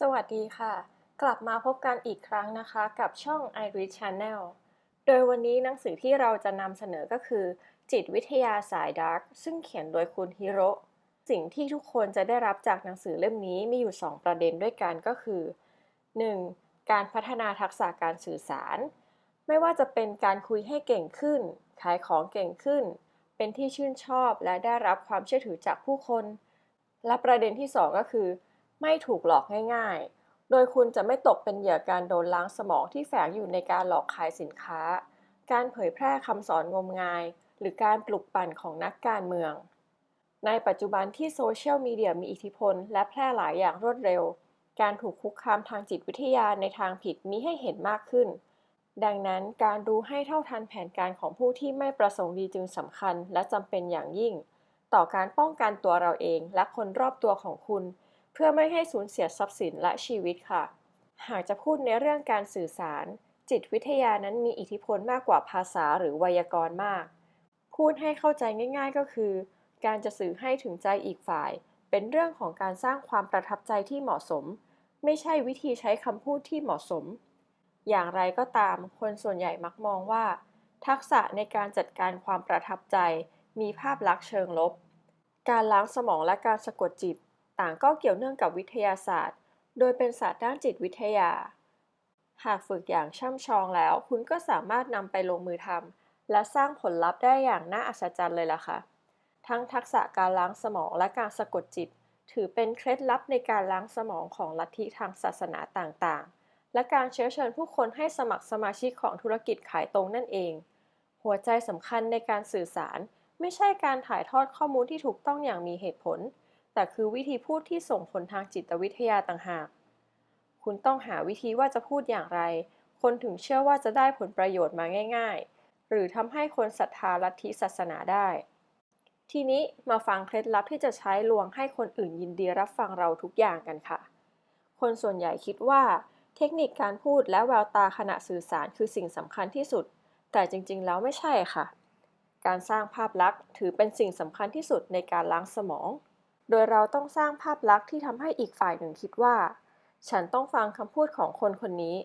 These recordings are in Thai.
สวัสดีค่ะ กลับมาพบกันอีกครั้งนะคะ กับช่อง i r e a d Channel โดยวันนี้หนังสือที่เราจะนำเสนอก็คือ จิตวิทยาสายดาร์กซึ่งเขียนโดยคุณฮิโรสิ่งที่ทุกคนจะได้รับจากหนังสือเล่มนี้มีอยู่ 2 ประเด็นด้วยกันก็คือ 1. การพัฒนาทักษะการสื่อสาร ไม่ว่าจะเป็นการคุยให้เก่งขึ้น ขายของเก่งขึ้น เป็นที่ชื่นชอบและได้รับความเชื่อถือจากผู้คน และประเด็นที่ 2 ก็คือ ไม่ถูกหลอกง่ายๆ โดยคุณจะไม่ตกเป็นเหยื่อการโดนล้างสมองที่แฝงอยู่ในการหลอกขายสินค้า การเผยแพร่คำสอนงมงาย หรือการปลุกปั่นของนักการเมือง ในปัจจุบันที่โซเชียลมีเดียมีอิทธิพล และแพร่หลายอย่างรวดเร็ว การถูกคุกคามทางจิตวิทยาในทางผิดมีให้เห็นมากขึ้น ดังนั้นการรู้ให้เท่าทันแผนการของผู้ที่ไม่ประสงค์ดีจึงสำคัญและจำเป็นอย่างยิ่ง ต่อการป้องกันตัวเราเองและคนรอบตัวของคุณ เพื่อไม่ให้สูญเสียทรัพย์สินและชีวิตค่ะ หากจะพูดในเรื่องการสื่อสาร จิตวิทยานั้นมีอิทธิพลมากกว่าภาษาหรือไวยากรณ์มาก พูดให้เข้าใจง่าย ๆ ก็คือ การจะสื่อให้ถึงใจอีกฝ่าย เป็นเรื่องของการสร้างความประทับใจที่เหมาะสม ไม่ใช่วิธีใช้คำพูดที่เหมาะสม อย่างไรก็ตาม คนส่วนใหญ่มักมองว่า ทักษะในการจัดการความประทับใจ มีภาพลักษณ์เชิงลบ การล้างสมองและการสะกดจิต ต่างก็เกี่ยวเนื่องกับวิทยาศาสตร์ โดยเป็นศาสตร์ด้านจิตวิทยา หากฝึกอย่างช่ำชองแล้ว คุณก็สามารถนำไปลงมือทำและสร้างผลลัพธ์ได้อย่างน่าอัศจรรย์เลยล่ะค่ะ ทั้งทักษะการล้างสมองและการสะกดจิต ถือเป็นเคล็ดลับในการล้างสมองของลัทธิทางศาสนาต่างๆ และการเชื้อเชิญผู้คนให้สมัครสมาชิกของธุรกิจขายตรงนั่นเอง หัวใจสำคัญในการสื่อสาร ไม่ใช่การถ่ายทอดข้อมูลที่ถูกต้องอย่างมีเหตุผล แต่คือวิธีพูดที่ส่งผลทางจิตวิทยาต่างหาก คุณต้องหาวิธีว่าจะพูดอย่างไร คนถึงเชื่อว่าจะได้ผลประโยชน์มาง่าย ๆ หรือทำให้คนศรัทธาลัทธิศาสนาได้ ทีนี้มาฟังเคล็ดลับที่จะใช้ลวงให้คนอื่นยินดีรับฟังเราทุกอย่างกันค่ะ คนส่วนใหญ่คิดว่า เทคนิคการพูดและแววตาขณะสื่อสารคือสิ่งสำคัญที่สุด แต่จริง ๆ แล้วไม่ใช่ค่ะ การสร้างภาพลักษณ์ถือเป็นสิ่งสำคัญที่สุดในการล้างสมอง โดยเราต้องสร้างภาพลักษณ์ที่ทำให้อีกฝ่ายหนึ่งคิดว่า ฉันต้องฟังคำพูดของคนคนนี้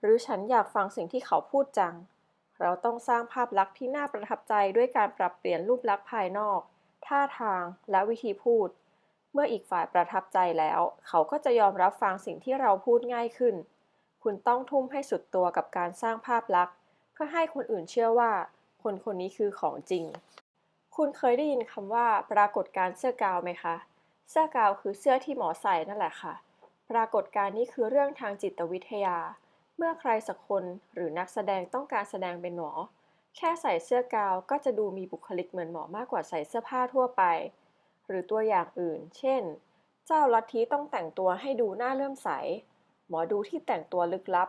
หรือฉันอยากฟังสิ่งที่เขาพูดจัง เราต้องสร้างภาพลักษณ์ที่น่าประทับใจด้วยการปรับเปลี่ยนรูปลักษณ์ภายนอก ท่าทางและวิธีพูด เมื่ออีกฝ่ายประทับใจแล้ว เขาก็จะยอมรับฟังสิ่งที่เราพูดง่ายขึ้น คุณต้องทุ่มให้สุดตัวกับการสร้างภาพลักษณ์ เพื่อให้คนอื่นเชื่อว่า คนคนนี้คือของจริง คุณเคยได้ยินคำว่า ปรากฏการเสื้อกาวไหมคะ เสื้อกาวคือเสื้อที่หมอใส่นั่นแหละค่ะ ปรากฏการณ์นี้คือเรื่องทางจิตวิทยา เมื่อใครสักคนหรือนักแสดงต้องการแสดงเป็นหมอ แค่ใส่เสื้อกาวก็จะดูมีบุคลิกเหมือนหมอมากกว่าใส่เสื้อผ้าทั่วไป หรือตัวอย่างอื่น เช่น เจ้าลัทธิต้องแต่งตัวให้ดูน่าเลื่อมใส หมอดูที่แต่งตัวลึกลับ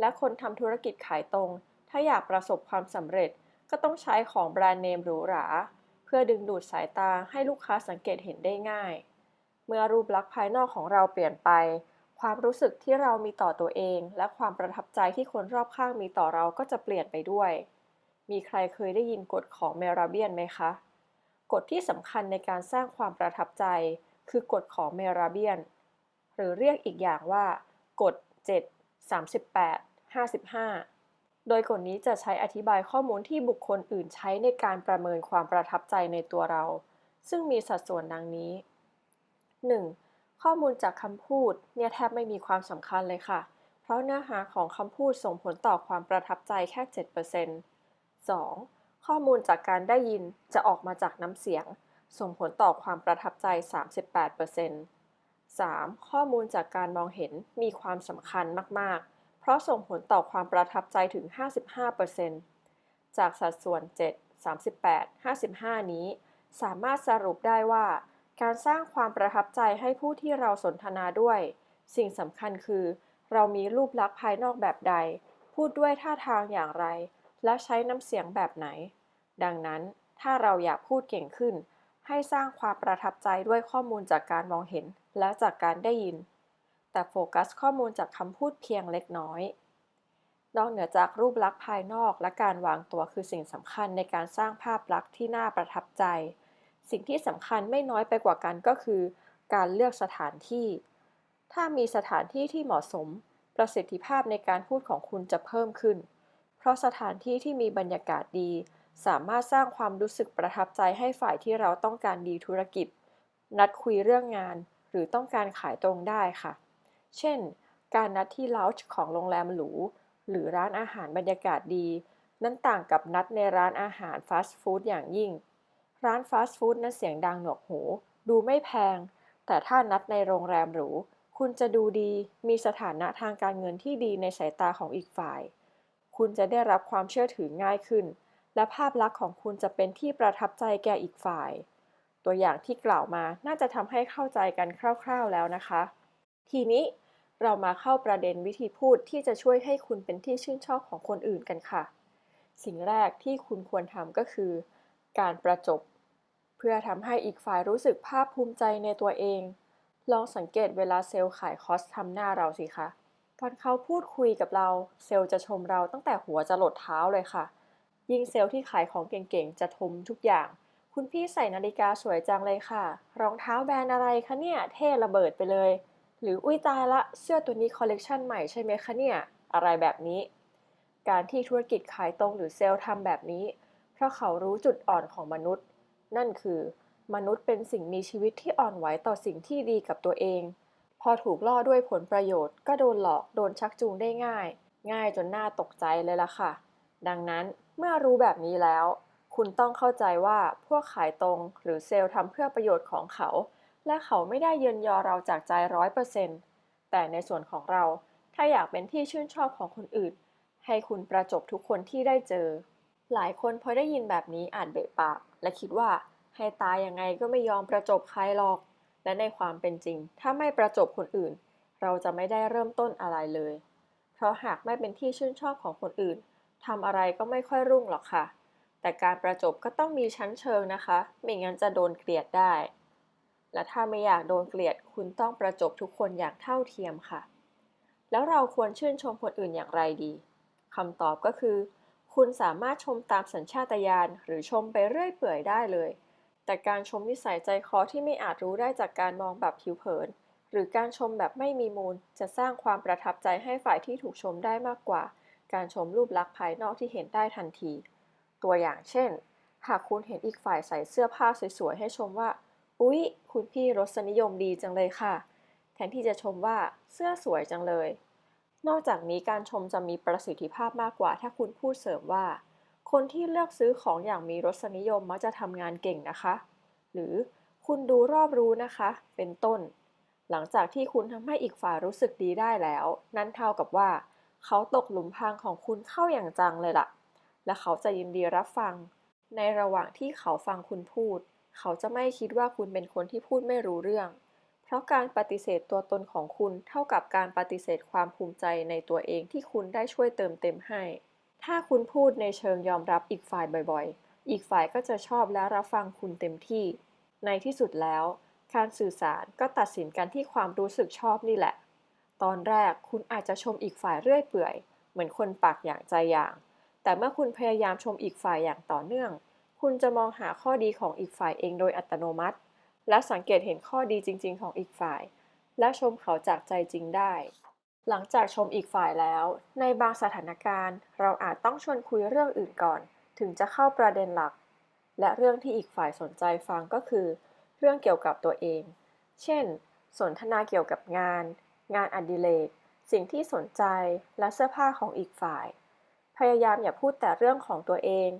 และคนทำธุรกิจขายตรง ถ้าอยากประสบความสำเร็จก็ต้องใช้ของแบรนด์เนมหรูหรา เพื่อดึงดูดสายตาให้ลูกค้าสังเกตเห็นได้ง่าย เมื่อรูปลักษณ์ภายนอกของเราเปลี่ยนไป ความรู้สึกที่เรามีต่อตัวเอง และความประทับใจที่คนรอบข้างมีต่อเราก็จะเปลี่ยนไปด้วย มีใครเคยได้ยินกฎของเมราเบียนไหมคะ กฎที่สำคัญในการสร้างความประทับใจ คือกฎของเมราเบียน หรือเรียกอีกอย่างว่า กฎ 7 38 55 โดยกฎนี้จะใช้อธิบายข้อมูลที่บุคคลอื่นใช้ในการประเมินความประทับใจในตัวเรา ซึ่งมีสัดส่วนดังนี้ 1. ข้อมูลจากคำพูด เนี่ยแทบไม่มีความสำคัญเลยค่ะ เพราะเนื้อหาของคำพูดส่งผลต่อความประทับใจแค่ 7% 2. ข้อมูลจากการได้ยินจะออกมาจากน้ำเสียง ส่งผลต่อความประทับใจ 38% 3. ข้อมูลจากการมองเห็นมีความสำคัญมากๆ ราะส่งผลต่อความประทับใจถึง 55%จากสัดส่วน 7 38 55 นี้ สามารถสรุปได้ว่า การสร้างความประทับใจให้ผู้ที่เราสนทนาด้วย สิ่งสำคัญคือ เรามีรูปลักษณ์ภายนอกแบบใด พูดด้วยท่าทางอย่างไร และใช้น้ำเสียงแบบไหน ดังนั้นถ้าเราอยากพูดเก่งขึ้น ให้สร้างความประทับใจด้วยข้อมูลจากการมองเห็นและจากการได้ยิน แต่โฟกัสข้อมูลจากคำพูดเพียงเล็กน้อย นอกเหนือจากรูปลักษณ์ภายนอกและการวางตัวคือสิ่งสำคัญในการสร้างภาพลักษณ์ที่น่าประทับใจ สิ่งที่สำคัญไม่น้อยไปกว่ากันก็คือ การเลือกสถานที่ ถ้ามีสถานที่ที่เหมาะสม ประสิทธิภาพในการพูดของคุณจะเพิ่มขึ้น เพราะสถานที่ที่มีบรรยากาศดี สามารถสร้างความรู้สึกประทับใจให้ฝ่ายที่เราต้องการดีธุรกิจ นัดคุยเรื่องงาน หรือต้องการขายตรงได้ค่ะ เช่น การนัดที่ล o จ g ของโรงแรมหรู หรือร้านอาหารบรรยากาศดี นั้นต่างกับนัดในร้านอาหารฟาสต์ฟู้ดอย่างยิ่ง ร้านฟาสต์ฟู้ดนั้นเสียงดังหนวกหู ดูไม่แพง แต่ถ้านัดในโรงแรมหรู คุณจะดูดี มีสถานะทางการเงินที่ดีในสายตาของอีกฝ่าย คุณจะได้รับความเชื่อถือง่ายขึ้น และภาพลักษณ์ของคุณจะเป็นที่ประทับใจแก่อีกฝ่าย ตัวอย่างที่กล่าวมาน่าจะทำให้เข้าใจกันคร่าว ๆแล้วนะคะ ทีนี้เรามาเข้าประเด็นวิธีพูดที่จะช่วยให้คุณเป็นที่ชื่นชอบของคนอื่นกันค่ะ สิ่งแรกที่คุณควรทำก็คือ การประจบ เพื่อทำให้อีกฝ่ายรู้สึกภาคภูมิใจในตัวเอง ลองสังเกตเวลาเซลล์ขายคอสทำหน้าเราสิคะตอนเขาพูดคุยกับเราเซลล์จะชมเราตั้งแต่หัวจะหลดเท้าเลยค่ะ ยิ่งเซลล์ที่ขายของเก่งๆ จะชมทุกอย่าง คุณพี่ใส่นาฬิกาสวยจังเลยค่ะ รองเท้าแบรนด์อะไรคะเนี่ย เท่ระเบิดไปเลย หรืออุ้ยตายละเสื้อตัวนี้คอลเลกชันใหม่ใช่ไหมคะเนี่ย อะไรแบบนี้ การที่ธุรกิจขายตรงหรือเซลล์ทำแบบนี้ เพราะเขารู้จุดอ่อนของมนุษย์ นั่นคือ มนุษย์เป็นสิ่งมีชีวิตที่อ่อนไหวต่อสิ่งที่ดีกับตัวเอง พอถูกล่อด้วยผลประโยชน์ ก็โดนหลอกโดนชักจูงได้ง่าย ง่ายจนน่าตกใจเลยล่ะค่ะ ดังนั้นเมื่อรู้แบบนี้แล้ว คุณต้องเข้าใจว่าพวกขายตรงหรือเซลล์ทำเพื่อประโยชน์ของเขา และเขาไม่ได้เยินยอเราจากใจร้อยเปอร์เซ็นต์แต่ในส่วนของเราถ้าอยากเป็นที่ชื่นชอบของคนอื่น ให้คุณประจบทุกคนที่ได้เจอ หลายคนพอได้ยินแบบนี้อาจเบะปาก และคิดว่าให้ตายยังไงก็ไม่ยอมประจบใครหรอก และในความเป็นจริง ถ้าไม่ประจบคนอื่น เราจะไม่ได้เริ่มต้นอะไรเลย เพราะหากไม่เป็นที่ชื่นชอบของคนอื่นทำอะไรก็ไม่ค่อยรุ่งหรอกค่ะ แต่การประจบก็ต้องมีชั้นเชิงนะคะ ไม่งั้นจะโดนเกลียดได้ และถ้าไม่อยากโดนเกลียดคุณต้องประจบทุกคนอย่างเท่าเทียมค่ะ แล้วเราควรชื่นชมคนอื่นอย่างไรดีคำตอบก็คือ คุณสามารถชมตามสัญชาตญาณหรือชมไปเรื่อยเปื่อยได้เลย แต่การชมนิสัยใจคอที่ไม่อาจรู้ได้จากการมองแบบผิวเผิน หรือการชมแบบไม่มีมูล จะสร้างความประทับใจให้ฝ่ายที่ถูกชมได้มากกว่า การชมรูปลักษณ์ภายนอกที่เห็นได้ทันที ตัวอย่างเช่น หากคุณเห็นอีกฝ่ายใส่เสื้อผ้าสวยๆให้ชมว่า อุ๊ย คุณพี่รสนิยมดีจังเลยค่ะ แทนที่จะชมว่าเสื้อสวยจังเลย นอกจากนี้การชมจะมีประสิทธิภาพมากกว่า ถ้าคุณพูดเสริมว่า คนที่เลือกซื้อของอย่างมีรสนิยมมักจะทำงานเก่งนะคะ หรือคุณดูรอบรู้นะคะ เป็นต้น หลังจากที่คุณทำให้อีกฝ่ายรู้สึกดีได้แล้ว นั่นเท่ากับว่า เขาตกหลุมพรางของคุณเข้าอย่างจังเลยล่ะ และเขาจะยินดีรับฟัง ในระหว่างที่เขาฟังคุณพูด เขาจะไม่คิดว่าคุณเป็นคนที่พูดไม่รู้เรื่อง เพราะการปฏิเสธตัวตนของคุณเท่ากับการปฏิเสธความภูมิใจในตัวเองที่คุณได้ช่วยเติมเต็มให้ ถ้าคุณพูดในเชิงยอมรับอีกฝ่ายบ่อยๆ อีกฝ่ายก็จะชอบและรับฟังคุณเต็มที่ ในที่สุดแล้ว การสื่อสารก็ตัดสินกันที่ความรู้สึกชอบนี่แหละ ตอนแรกคุณอาจจะชมอีกฝ่ายเรื่อยเปื่อย เหมือนคนปากอย่างใจอย่าง แต่เมื่อคุณพยายามชมอีกฝ่ายอย่างต่อเนื่อง คุณจะมองหาข้อดีของอีกฝ่ายเองโดยอัตโนมัติ และสังเกตเห็นข้อดีจริง ๆ ของอีกฝ่าย และชมเขาจากใจจริงได้ หลังจากชมอีกฝ่ายแล้ว ในบางสถานการณ์ เราอาจต้องชวนคุยเรื่องอื่นก่อน ถึงจะเข้าประเด็นหลัก และเรื่องที่อีกฝ่ายสนใจฟังก็คือ เรื่องเกี่ยวกับตัวเอง เช่น สนทนาเกี่ยวกับงาน งานอดิเรกสิ่งที่สนใจและเสื้อผ้าของอีกฝ่าย พยายามอย่าพูดแต่เรื่องของตัวเอง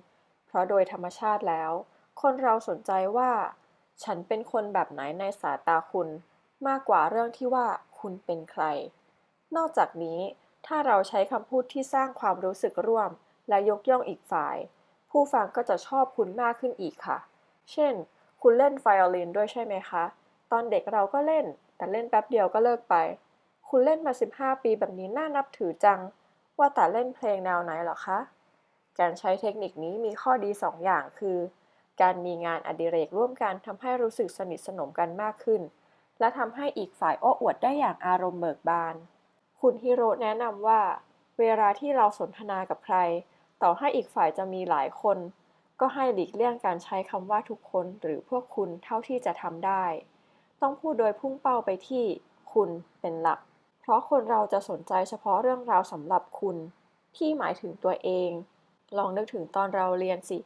เพราะโดยธรรมชาติแล้ว คนเราสนใจว่า ฉันเป็นคนแบบไหนในสายตาคุณ มากกว่าเรื่องที่ว่าคุณเป็นใคร นอกจากนี้ถ้าเราใช้คำพูดที่สร้างความรู้สึกร่วม และยกย่องอีกฝ่าย ผู้ฟังก็จะชอบคุณมากขึ้นอีกค่ะ เช่น คุณเล่นไวโอลินด้วยใช่ไหมคะ ตอนเด็กเราก็เล่น แต่เล่นแป๊บเดียวก็เลิกไป คุณเล่นมา 15 ปีแบบนี้น่านับถือจัง ว่าแต่เล่นเพลงแนวไหนหรอคะ การใช้เทคนิคนี้มีข้อดี 2 อย่างคือ การมีงานอดิเรกร่วมกันทำให้รู้สึกสนิทสนมกันมากขึ้น และทำให้อีกฝ่ายโอ้อวดได้อย่างอารมณ์เบิกบาน คุณฮิโร่แนะนำว่า เวลาที่เราสนทนากับใคร ต่อให้อีกฝ่ายจะมีหลายคน ก็ให้หลีกเลี่ยงการใช้คำว่าทุกคนหรือพวกคุณเท่าที่จะทำได้ ต้องพูดโดยพุ่งเป้าไปที่คุณเป็นหลัก เพราะคนเราจะสนใจเฉพาะเรื่องราวสำหรับคุณ ที่หมายถึงตัวเอง ลองนึกถึงตอนเราเรียนสิ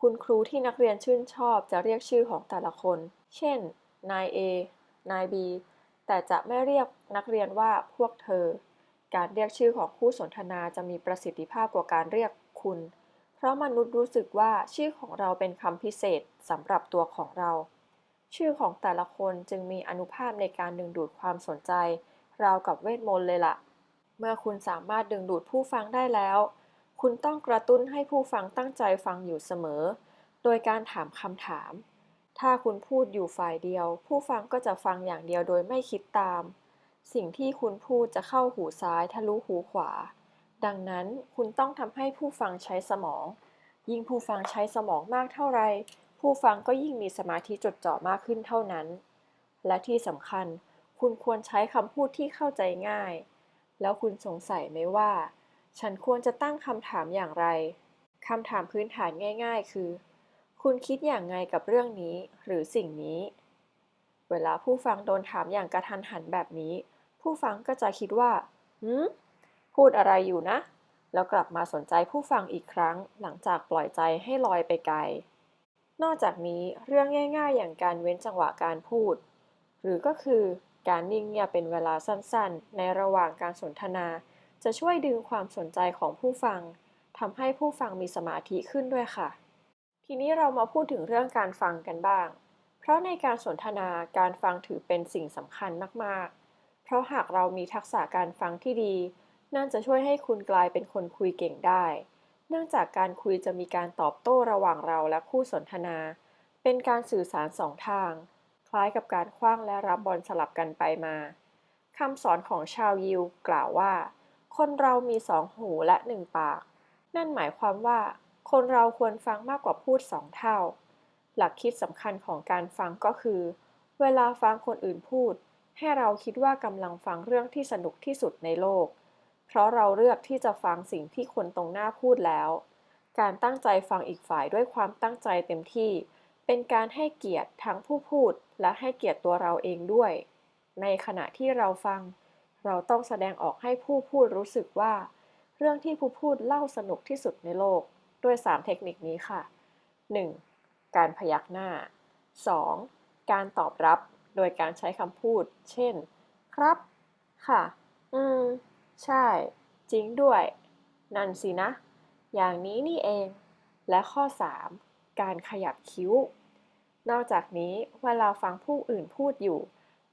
คุณครูที่นักเรียนชื่นชอบจะเรียกชื่อของแต่ละคน เช่น นาย A นาย B แต่จะไม่เรียกนักเรียนว่าพวกเธอ การเรียกชื่อของคู่สนทนาจะมีประสิทธิภาพกว่าการเรียกคุณ เพราะมนุษย์รู้สึกว่าชื่อของเราเป็นคำพิเศษสำหรับตัวของเรา ชื่อของแต่ละคนจึงมีอนุภาพในการดึงดูดความสนใจ ราวกับเวทมนต์เลยล่ะ เมื่อคุณสามารถดึงดูดผู้ฟังได้แล้ว คุณต้องกระตุ้นให้ผู้ฟังตั้งใจฟังอยู่เสมอ โดยการถามคำถาม ถ้าคุณพูดอยู่ฝ่ายเดียว ผู้ฟังก็จะฟังอย่างเดียวโดยไม่คิดตาม สิ่งที่คุณพูดจะเข้าหูซ้ายทะลุหูขวา ดังนั้นคุณต้องทำให้ผู้ฟังใช้สมอง ยิ่งผู้ฟังใช้สมองมากเท่าไร ผู้ฟังก็ยิ่งมีสมาธิจดจ่อมากขึ้นเท่านั้น และที่สำคัญ คุณควรใช้คำพูดที่เข้าใจง่าย แล้วคุณสงสัยไหมว่า ฉันควรจะตั้งคำถามอย่างไร คำถามพื้นฐานง่าย ๆ คือ คุณคิดอย่างไงกับเรื่องนี้ หรือสิ่งนี้ เวลาผู้ฟังโดนถามอย่างกระทันหันแบบนี้ ผู้ฟังก็จะคิดว่าหืมพูดอะไรอยู่นะ แล้วกลับมาสนใจผู้ฟังอีกครั้ง หลังจากปล่อยใจให้ลอยไปไกล นอกจากนี้เรื่องง่าย ๆ อย่างการเว้นจังหวะการพูด หรือก็คือการนิ่งเงียบเป็นเวลาสั้นๆ ในระหว่างการสนทนา จะช่วยดึงความสนใจของผู้ฟังทำให้ผู้ฟังมีสมาธิขึ้นด้วยค่ะ ทีนี้เรามาพูดถึงเรื่องการฟังกันบ้าง เพราะในการสนทนาการฟังถือเป็นสิ่งสำคัญมาก ๆ เพราะหากเรามีทักษะการฟังที่ดี นั่นจะช่วยให้คุณกลายเป็นคนคุยเก่งได้ เนื่องจากการคุยจะมีการตอบโต้ระหว่างเราและคู่สนทนา เป็นการสื่อสารสองทาง คล้ายกับการคว้างและรับบอลสลับกันไปมาคำสอนของชาวยิวกล่าวว่า คนเรามีสองหูและหนึ่งปาก นั่นหมายความว่า คนเราควรฟังมากกว่าพูดสองเท่า หลักคิดสำคัญของการฟังก็คือ เวลาฟังคนอื่นพูด ให้เราคิดว่ากำลังฟังเรื่องที่สนุกที่สุดในโลก เพราะเราเลือกที่จะฟังสิ่งที่คนตรงหน้าพูดแล้ว การตั้งใจฟังอีกฝ่ายด้วยความตั้งใจเต็มที่ เป็นการให้เกียรติทั้งผู้พูด และให้เกียรติตัวเราเองด้วย ในขณะที่เราฟัง เราต้องแสดงออกให้ผู้พูดรู้สึกว่า เรื่องที่ผู้พูดเล่าสนุกที่สุดในโลก ด้วย 3 เทคนิคนี้ค่ะ 1. การพยักหน้า 2. การตอบรับโดยการใช้คำพูด เช่น ครับ ค่ะ อืม ใช่ จริงด้วย นั่นสินะ อย่างนี้นี่เอง และข้อ 3. การขยับคิ้ว นอกจากนี้เวลาฟังผู้อื่นพูดอยู่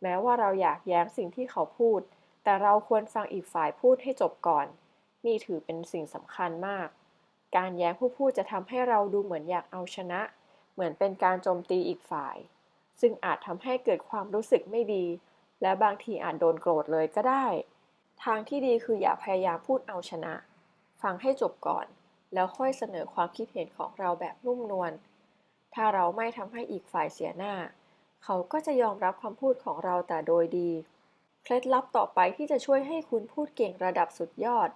แม้ว่าเราอยากแย้งสิ่งที่เขาพูด แต่เราควรฟังอีกฝ่ายพูดให้จบก่อน นี่ถือเป็นสิ่งสำคัญมาก การแย้งผู้พูดจะทำให้เราดูเหมือนอยากเอาชนะ เหมือนเป็นการโจมตีอีกฝ่าย ซึ่งอาจทำให้เกิดความรู้สึกไม่ดี และบางทีอาจโดนโกรธเลยก็ได้ ทางที่ดีคืออย่าพยายามพูดเอาชนะ ฟังให้จบก่อน แล้วค่อยเสนอความคิดเห็นของเราแบบนุ่มนวล ถ้าเราไม่ทำให้อีกฝ่ายเสียหน้า เขาก็จะยอมรับคำพูดของเราแต่โดยดี เคล็ดลับต่อไปที่จะช่วยให้คุณพูดเก่งระดับสุดยอด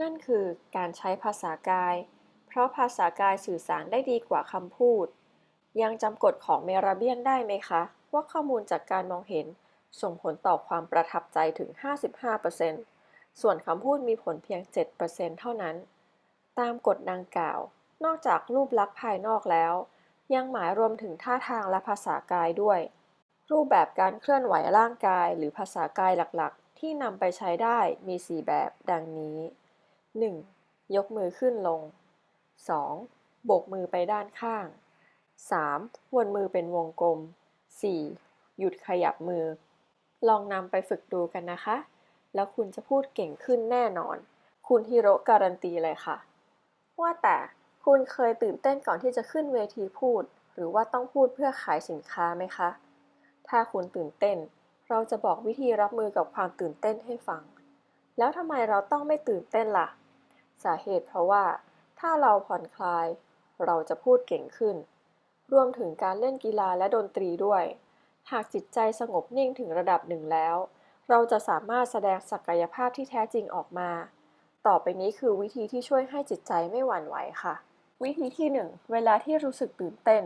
นั่นคือการใช้ภาษากาย เพราะภาษากายสื่อสารได้ดีกว่าคำพูด ยังจำกฎของเมราเบียนได้ไหมคะ ว่าข้อมูลจากการมองเห็น ส่งผลต่อความประทับใจถึง 55%ส่วนคำพูดมีผลเพียง 7%เท่านั้น ตามกฎดังกล่าว นอกจากรูปลักษณ์ภายนอกแล้ว ยังหมายรวมถึงท่าทางและภาษากายด้วย รูปแบบการเคลื่อนไหวร่างกายหรือภาษากายหลักๆ ที่นำไปใช้ได้มี 4 แบบดังนี้ 1. ยกมือขึ้นลง 2. โบกมือไปด้านข้าง 3. วนมือเป็นวงกลม 4. หยุดขยับมือ ลองนำไปฝึกดูกันนะคะ แล้วคุณจะพูดเก่งขึ้นแน่นอน คุณฮิโร่การันตีเลยค่ะ ว่าแต่คุณเคยตื่นเต้นก่อนที่จะขึ้นเวทีพูด หรือว่าต้องพูดเพื่อขายสินค้าไหมคะ ถ้าคุณตื่นเต้น เราจะบอกวิธีรับมือกับความตื่นเต้นให้ฟัง แล้วทำไมเราต้องไม่ตื่นเต้นล่ะ สาเหตุเพราะว่า ถ้าเราผ่อนคลาย เราจะพูดเก่งขึ้น รวมถึงการเล่นกีฬาและดนตรีด้วย หากจิตใจสงบนิ่งถึงระดับหนึ่งแล้ว เราจะสามารถแสดงศักยภาพที่แท้จริงออกมา ต่อไปนี้คือวิธีที่ช่วยให้จิตใจไม่หวั่นไหวค่ะ วิธีที่ 1 เวลาที่รู้สึกตื่นเต้น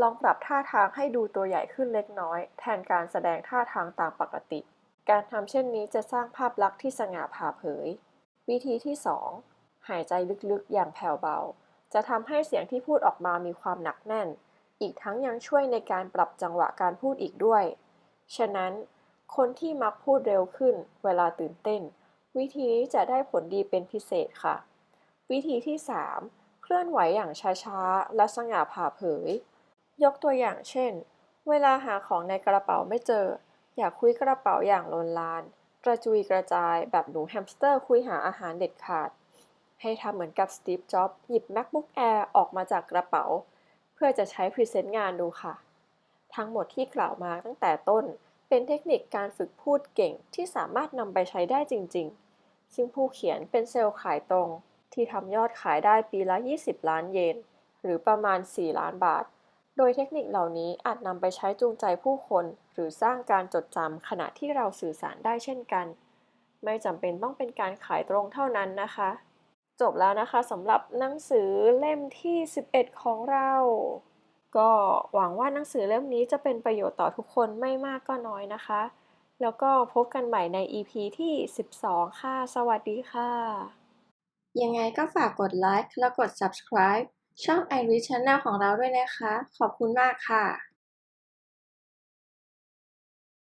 ลองปรับท่าทางให้ดูตัวใหญ่ขึ้นเล็กน้อย แทนการแสดงท่าทางตามปกติ การทำเช่นนี้จะสร้างภาพลักษณ์ที่สง่าผ่าเผย วิธีที่ 2 หายใจลึกๆ อย่างแผ่วเบา จะทำให้เสียงที่พูดออกมามีความหนักแน่น อีกทั้งยังช่วยในการปรับจังหวะการพูดอีกด้วย ฉะนั้น คนที่มักพูดเร็วขึ้น เวลาตื่นเต้น วิธีนี้จะได้ผลดีเป็นพิเศษค่ะ วิธีที่ 3 เคลื่อนไหวอย่างช้าๆ และสง่าผ่าเผย ยกตัวอย่างเช่น เวลาหาของในกระเป๋าไม่เจอ อย่าคุยกระเป๋าอย่างลนลาน กระจุยกระจายแบบหนูแฮมสเตอร์คุยหาอาหารเด็ดขาด ให้ทำเหมือนกับสตีฟ จ็อบหยิบ MacBook Air ออกมาจากกระเป๋า เพื่อจะใช้พรีเซนต์งานดูค่ะ ทั้งหมดที่กล่าวมาตั้งแต่ต้น เป็นเทคนิคการฝึกพูดเก่งที่สามารถนำไปใช้ได้จริง ๆ ซึ่งผู้เขียนเป็นเซลล์ขายตรง ที่ทำยอดขายได้ปีละ 20 ล้านเยน หรือประมาณ 4 ล้านบาท โดยเทคนิคเหล่านี้อาจนำไปใช้จูงใจผู้คน หรือสร้างการจดจำขณะที่เราสื่อสารได้เช่นกัน ไม่จำเป็นต้องเป็นการขายตรงเท่านั้นนะคะ จบแล้วนะคะสำหรับหนังสือเล่มที่ 11 ของเรา ก็หวังว่าหนังสือเล่มนี้จะเป็นประโยชน์ต่อทุกคนไม่มากก็น้อยนะคะ แล้วก็พบกันใหม่ใน EP ที่ 12 ค่ะ สวัสดีค่ะ ยังไงก็ฝากกดไลค์และกด subscribe ช่อง iRead Channel ของเราด้วยนะคะ ขอบคุณมากค่ะ